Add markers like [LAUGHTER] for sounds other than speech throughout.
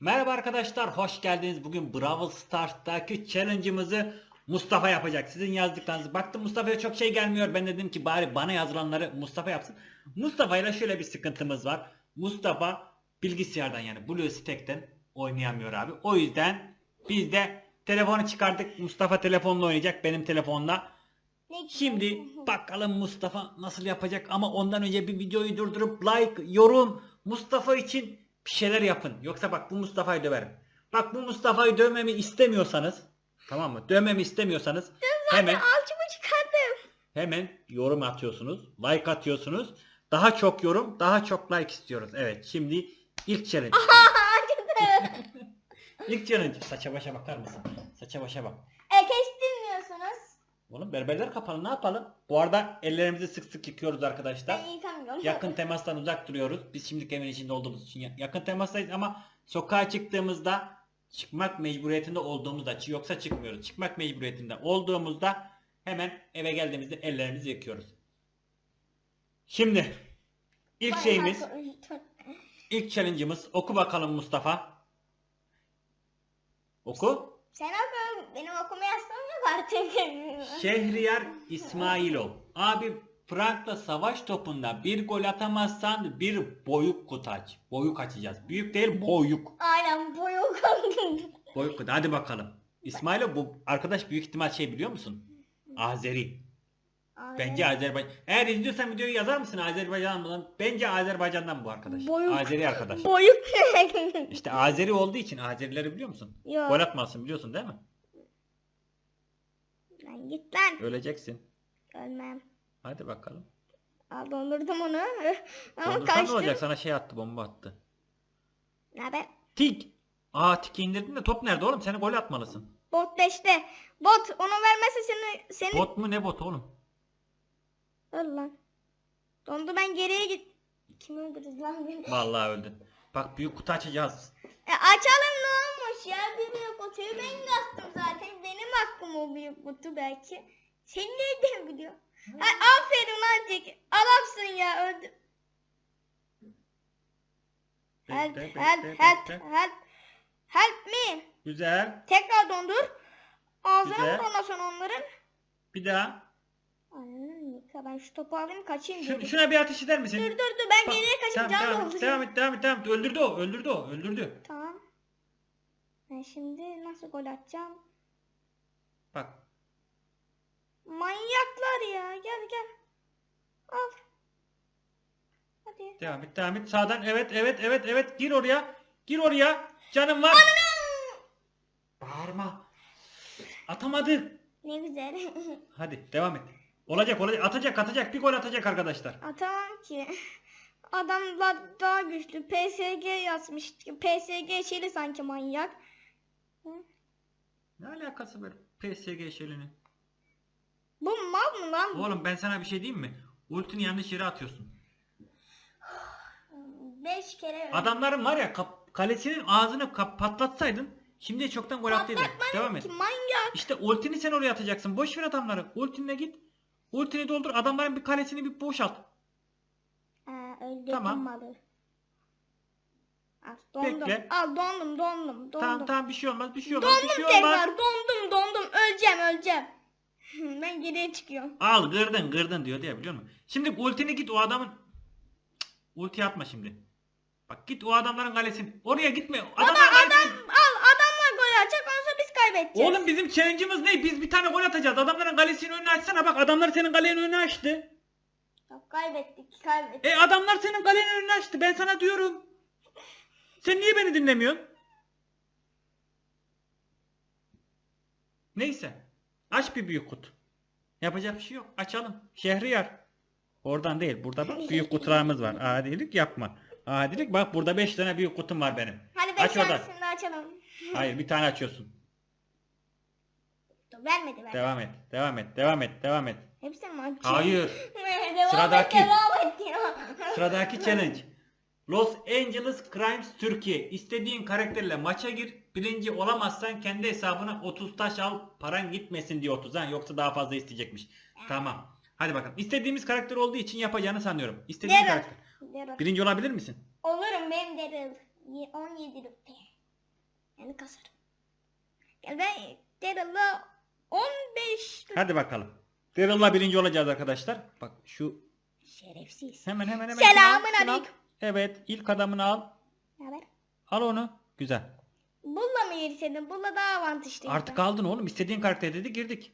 Merhaba arkadaşlar, hoş geldiniz. Bugün Brawl Stars'taki challenge'ımızı Mustafa yapacak. Sizin yazdıklarınızı baktım Mustafa'ya çok şey gelmiyor. Ben dedim ki bari bana yazılanları Mustafa yapsın. Mustafa ile şöyle bir sıkıntımız var. Mustafa bilgisayardan yani BlueStack'ten oynayamıyor abi. O yüzden biz de telefonu çıkardık. Mustafa telefonla oynayacak benim telefonla. Şimdi [LAUGHS] bakalım Mustafa nasıl yapacak ama ondan önce bir videoyu durdurup like, yorum Mustafa için bir şeyler yapın. Yoksa bak bu Mustafa'yı döverim. Bak bu Mustafa'yı dövmemi istemiyorsanız tamam mı? Dövmemi istemiyorsanız hemen Alçımı çıkardım. hemen yorum atıyorsunuz. Like atıyorsunuz. Daha çok yorum, daha çok like istiyoruz. Evet şimdi ilk challenge. [LAUGHS] ilk challenge. Saça başa bakar mısın? Saça başa bak. e diyorsunuz. Oğlum berberler kapalı ne yapalım? Bu arada ellerimizi sık sık yıkıyoruz arkadaşlar. Ben yıkamıyorum. Yakın temastan uzak duruyoruz. Biz şimdi evin içinde olduğumuz için ya- yakın temastayız ama sokağa çıktığımızda çıkmak mecburiyetinde olduğumuzda yoksa çıkmıyoruz. Çıkmak mecburiyetinde olduğumuzda hemen eve geldiğimizde ellerimizi yıkıyoruz. Şimdi ilk şeyimiz, ilk challenge'ımız oku bakalım Mustafa. Oku. Sen oku. Benim okuma yazmam yok artık. [LAUGHS] Şehriyar İsmailov. Abi Frank'la savaş topunda bir gol atamazsan bir boyuk kutu aç. Boyuk açacağız. Büyük değil boyuk. Aynen bu yok. Boyuk kutu. Hadi bakalım. İsmailov bu arkadaş büyük ihtimal şey biliyor musun? Azeri. Bence Azerbaycan. Eğer izliyorsan videoyu yazar mısın Azerbaycan'dan mı? Bence Azerbaycan'dan bu arkadaş. Boyuk. Azeri arkadaş. Boyuk. İşte Azeri olduğu için Azerileri biliyor musun? Yok. Gol atmasın biliyorsun değil mi? Lan git lan. Öleceksin. Ölmem. Hadi bakalım. Al dondurdum onu. [LAUGHS] Ama Dondursan ne olacak? Sana şey attı bomba attı. Ne haber? Tik. Aa tiki indirdin de top nerede oğlum? Seni gol atmalısın. Bot 5'te. Bot onu vermezse seni seni Bot mu ne bot oğlum? Öl lan. Dondu ben geriye git. Kim öldürür lan beni? Vallahi öldün. Bak büyük kutu açacağız. E açalım ne olmuş ya bir büyük kutuyu ben bastım zaten benim hakkım o büyük kutu belki. Sen nereden biliyorsun? Ay, aferin lan Tek. Adamsın ya öldü. Help help help help. Help me. Güzel. Tekrar dondur. Ağzına Güzel. mı donasın onların? Bir daha. Ben şu topu alayım kaçayım. Dur şuna bir ateş eder misin? dur dur dur, ben Bak, geriye kaçayım tamam, can dolduruyor. devam et devam et devam et. Öldürdü o öldürdü o öldürdü. Tamam. Ben şimdi nasıl gol atacağım? Bak. Manyaklar ya. Gel gel. Al. Hadi. Devam et devam et. Sağdan evet evet evet evet. Gir oraya. Gir oraya. Canım var. Bağırma. Atamadı. Ne güzel. [LAUGHS] Hadi devam et. Olacak olacak. Atacak atacak. Bir gol atacak arkadaşlar. Atamam ki. [LAUGHS] Adamlar daha güçlü. PSG yazmış. PSG şeyli sanki manyak. Ne alakası var PSG şeyinin? Bu mal mı lan? Oğlum ben sana bir şey diyeyim mi? Ultini yanlış yere atıyorsun. [SIGHS] Beş kere öldü. Adamların var ya kap- kalesinin ağzını kap- patlatsaydın şimdi çoktan gol attıydı. Devam et. Ki manyak. İşte ultini sen oraya atacaksın. Boş ver adamları. Ultinle git. Ultini doldur. Adamların bir kalesini bir boşalt. Ha, öldürdüm Tamam. malı. Al dondum. Bekle. Al dondum dondum dondum. Tamam tamam bir şey olmaz. Bir şey olmaz. Dondum bir şey olmaz. tekrar dondum dondum öleceğim öleceğim. [LAUGHS] ben geriye çıkıyorum. Al gırdın gırdın diyor diye biliyor musun? Şimdi ultini git o adamın Cık, ulti atma şimdi. Bak git o adamların kalesini. Oraya gitme. Adamların Adam kalesini- al adamlar gol atacak ondan sonra biz kaybedeceğiz. Oğlum bizim challenge'ımız ne? Biz bir tane gol atacağız. Adamların kalesinin önünü açsana. Bak adamlar senin kalenin önünü açtı. Yok, kaybettik kaybettik. E adamlar senin kalenin önünü açtı. Ben sana diyorum. Sen niye beni dinlemiyorsun? Neyse. Aç bir büyük kutu. Yapacak bir şey yok. Açalım. Şehriyar. Oradan değil. Burada bak büyük kutularımız var. Adilik yapma. Adilik bak burada 5 tane büyük kutum var benim. Hadi Aç beş oradan. tanesini de açalım. Hayır bir tane açıyorsun. Vermedi ver. Devam et. Devam et. Devam et. Devam et. Hepsini mi açayım? Hayır. [LAUGHS] devam Sıradaki. et devam et ya. [LAUGHS] Sıradaki challenge. Los Angeles Crimes Türkiye. İstediğin karakterle maça gir. Birinci olamazsan kendi hesabına 30 taş al. Paran gitmesin diye 30 ha. Yoksa daha fazla isteyecekmiş. Tamam. Hadi bakalım. İstediğimiz karakter olduğu için yapacağını sanıyorum. İstediğin Daryl. karakter. Daryl. Birinci olabilir misin? Olurum benim Daryl. Ye- 17 rupi. Yani kasarım. Gel ben Daryl'la 15 Hadi bakalım. Daryl'la birinci olacağız arkadaşlar. Bak şu şerefsiz. hemen hemen hemen. Selamun şunu al, şunu al. aleyküm. Evet ilk adamını al. Ne haber? Al onu. Güzel. Bulla mı yerisedin? Bulla daha avantajlıyım. Artık aldın oğlum. İstediğin karakter dedi girdik.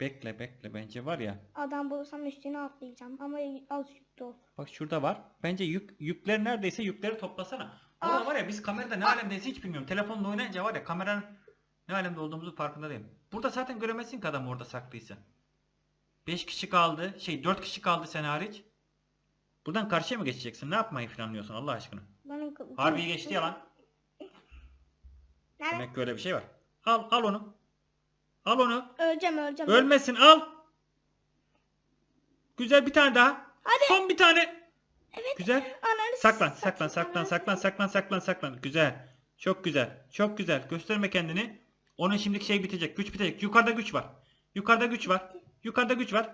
Bekle bekle bence var ya. Adam bulursam üstüne atlayacağım ama az yüklü ol. Bak şurada var. Bence yük yükler neredeyse yükleri toplasana. Orada Ah. var ya biz kamerada ne alemdeyiz hiç bilmiyorum. Telefonla oynayınca var ya kameranın ne alemde olduğumuzu farkında değilim. Burada zaten göremezsin ki adam orada saklıysa. 5 kişi kaldı. Şey 4 kişi kaldı sen hariç. Buradan karşıya mı geçeceksin? Ne yapmayı planlıyorsun Allah aşkına? Benim Harbiyi geçti ya lan. Demek ki öyle bir şey var. Al al onu. Al onu. Öleceğim öleceğim. Ölmesin al. Güzel bir tane daha. Hadi. Son bir tane. Evet. Güzel. Ananı Saklan, saklan, saklan, saklan, saklan, saklan, saklan. Güzel. Çok güzel. Çok güzel. Gösterme kendini. Onun şimdiki şey bitecek. Güç bitecek. Yukarıda güç var. Yukarıda güç var. Yukarıda güç var.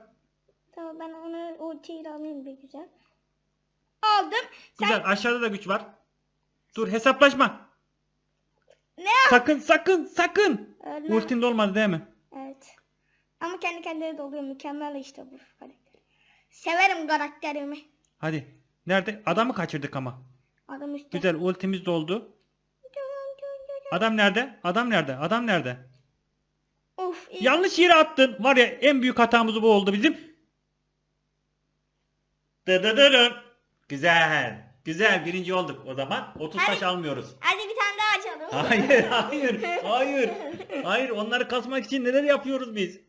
Tamam ben onu teyir alayım bir güzel. Aldım. Sen Güzel. Aşağıda da güç var. Dur hesaplaşma. ne? Sakın, sakın, sakın. Ölme. Ultin de olmadı değil mi? Evet. Ama kendi kendine doluyor. Mükemmel işte bu karakter. Severim karakterimi. Hadi. Nerede? Adamı kaçırdık ama. Adam üstte. Güzel. Ultimiz doldu. Adam nerede? Adam nerede? Adam nerede? Of iyi. Yanlış yere attın. Var ya en büyük hatamız bu oldu bizim. Dıdıdırın. Güzel. Güzel birinci olduk o zaman. 30 taş almıyoruz. Hadi bir tane daha açalım. Hayır [LAUGHS] hayır [LAUGHS] hayır. Hayır onları kasmak için neler yapıyoruz biz?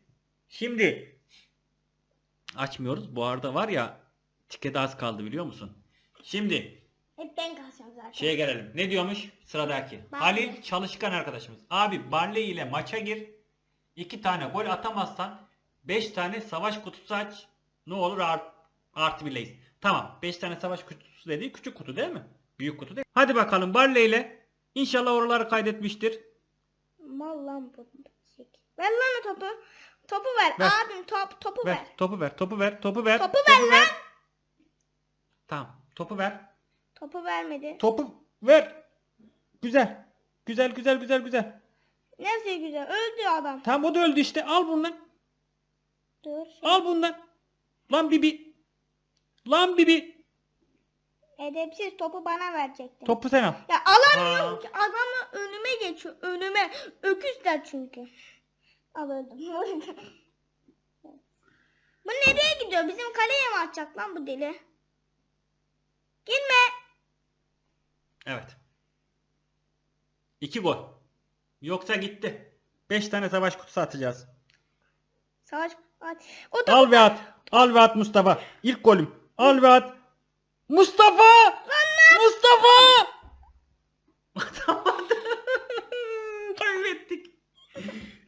Şimdi açmıyoruz. Bu arada var ya tiket az kaldı biliyor musun? Şimdi Hep ben kalacağım zaten. şeye gelelim. Ne diyormuş sıradaki? Barley. Halil Çalışkan arkadaşımız. Abi Barley ile maça gir. 2 tane gol atamazsan 5 tane savaş kutusu aç. Ne olur art, artı birleyiz. Tamam 5 tane savaş kutusu dediği küçük kutu değil mi? Büyük kutu değil. Hadi bakalım Barley ile. İnşallah oraları kaydetmiştir. Mal lan bu. Ver lan o topu. Topu ver. Ver. Abim top topu Ver, ver. topu ver, topu ver, topu ver. Topu ver lan. Tamam, topu ver. Topu vermedi. Topu ver. Güzel. Güzel, güzel, güzel, güzel. Neyse güzel. Öldü adam. Tamam o da öldü işte. Al bundan. Dur. Al bundan. Lan Bibi. Lan Bibi. Edepsiz topu bana verecektin. Topu sen al. Ya alamıyorum Aa. ki. Adamı önüme geçiyor. Önüme. Öküzler çünkü. Al öldüm. [LAUGHS] bu nereye gidiyor? Bizim kaleye mi atacak lan bu deli? Evet. İki gol. Yoksa gitti. Beş tane savaş kutusu atacağız. Savaş. At. O topu Al ve at. Al ve at Mustafa. İlk golüm. Al ve at. Mustafa! Mustafa! Atamadı. [LAUGHS] Kaybettik.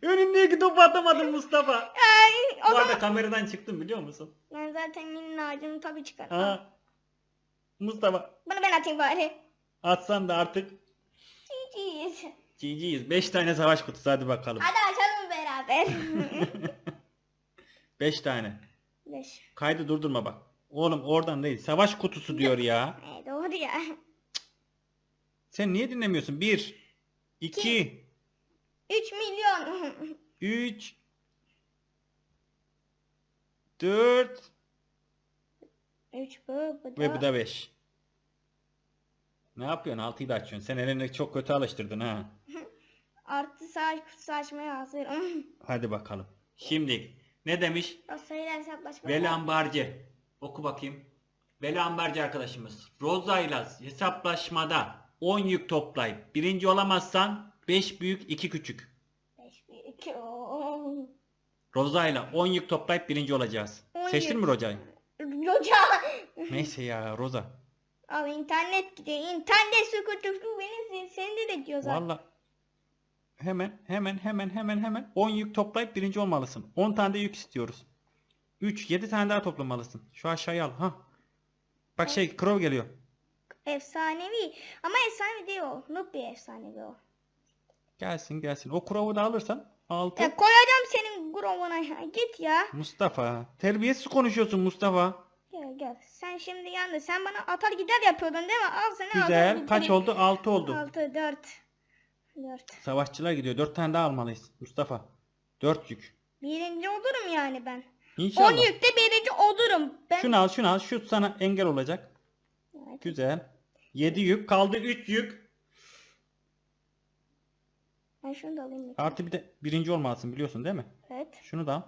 Önümdeki topu atamadım Mustafa. Ay, o Bu da- arada kameradan çıktım biliyor musun? Ben zaten minnacım tabii çıkar. Ha. Mustafa Bunu ben atayım bari. Atsan da artık GG'yiz. GG'yiz. 5 tane savaş kutusu hadi bakalım. Hadi açalım beraber. [LAUGHS] 5 tane. Beş. Kaydı durdurma bak. Oğlum oradan değil. Savaş kutusu diyor ya. [LAUGHS] E, doğru ya. Sen niye dinlemiyorsun? 1 2 3 milyon. 3 4 3 bu, bu da. ve bu da 5. Ne yapıyorsun? 6'yı da açıyorsun. Sen elini çok kötü alıştırdın ha. [LAUGHS] Artı savaş kutusu açmaya hazırım. [LAUGHS] Hadi bakalım. Şimdi ne demiş? o sayılar hesaplaşma. Veli Ambarcı. Oku bakayım. Veli Ambarcı arkadaşımız. Roza ile hesaplaşmada 10 yük toplayıp birinci olamazsan 5 büyük 2 küçük. 5, 1, 2, ooo. Roza ile 10 yük toplayıp birinci olacağız. 10 Seçtin yük. mi Roza'yı? Roca. Neyse ya Roza. Al internet gidiyor. İnternet sıkıntısı beni seni de diyor zaten. Valla hemen hemen hemen hemen hemen 10 yük toplayıp birinci olmalısın. 10 tane de yük istiyoruz. 3 7 tane daha toplamalısın. Şu aşağıya al ha. Bak şey Crow geliyor. Efsanevi. Ama efsanevi değil o. Noob bir efsanevi o. Gelsin gelsin. O Crow'u da alırsan 6 Ya koyacağım senin gromuna ya. Git ya. Mustafa. Terbiyesiz konuşuyorsun Mustafa. Gel gel. Sen şimdi yalnız sen bana atar gider yapıyordun değil mi? Al seni atar Güzel. gider. Kaç oldu? 6 oldu. 6 4. 4. Savaşçılar gidiyor. 4 tane daha almalıyız Mustafa. 4 yük. Birinci olurum yani ben. İnşallah. 10 yükte birinci olurum. Ben Şunu al şunu al. Şu sana engel olacak. Evet. Güzel. 7 yük. Kaldı 3 yük. Ben şunu da alayım. Artı bir de birinci olmalısın biliyorsun değil mi? Evet. Şunu da al.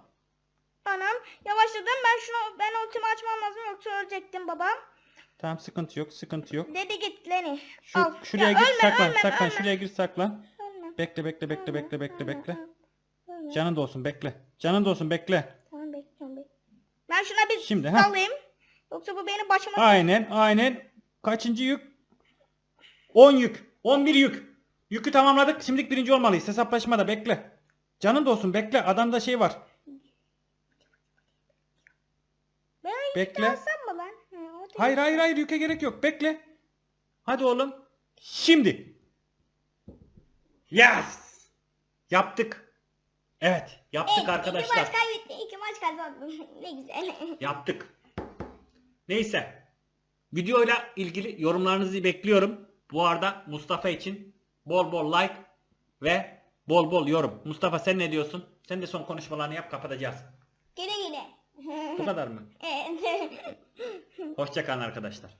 Anam yavaşladım. Ben şunu ben ultimi açmam lazım yoksa ölecektim babam. Tamam sıkıntı yok. Sıkıntı yok. Dedi git Leni. Şu, Al. şuraya Ya gir ölme, saklan. ölme, saklan. ölme. Şuraya gir saklan. Ölme, Bekle bekle bekle ölme, bekle bekle ölme, bekle. ölme. Canın da olsun bekle. Canın da olsun bekle. Tamam bekliyorum bekliyorum. Ben şuna bir Şimdi, ha. salayım. Yoksa bu benim başıma Aynen aynen. Kaçıncı yük? 10 yük. 11 yük. Yükü tamamladık. Şimdilik birinci olmalıyız. Hesaplaşmada bekle. Canın da olsun bekle. Adamda şey var. Ben Bekle. mı lan? Hı, o değil. Hayır hayır hayır yüke gerek yok. Bekle. Hadi oğlum. Şimdi. Yes. Yaptık. Evet. Yaptık Evet, İki arkadaşlar. maç kaybetti. iki maç kazandım. [LAUGHS] ne güzel. Yaptık. Neyse. Videoyla ilgili yorumlarınızı bekliyorum. Bu arada Mustafa için bol bol like ve bol bol yorum. Mustafa sen ne diyorsun? Sen de son konuşmalarını yap kapatacağız. Bu kadar mı? [LAUGHS] Hoşçakalın arkadaşlar.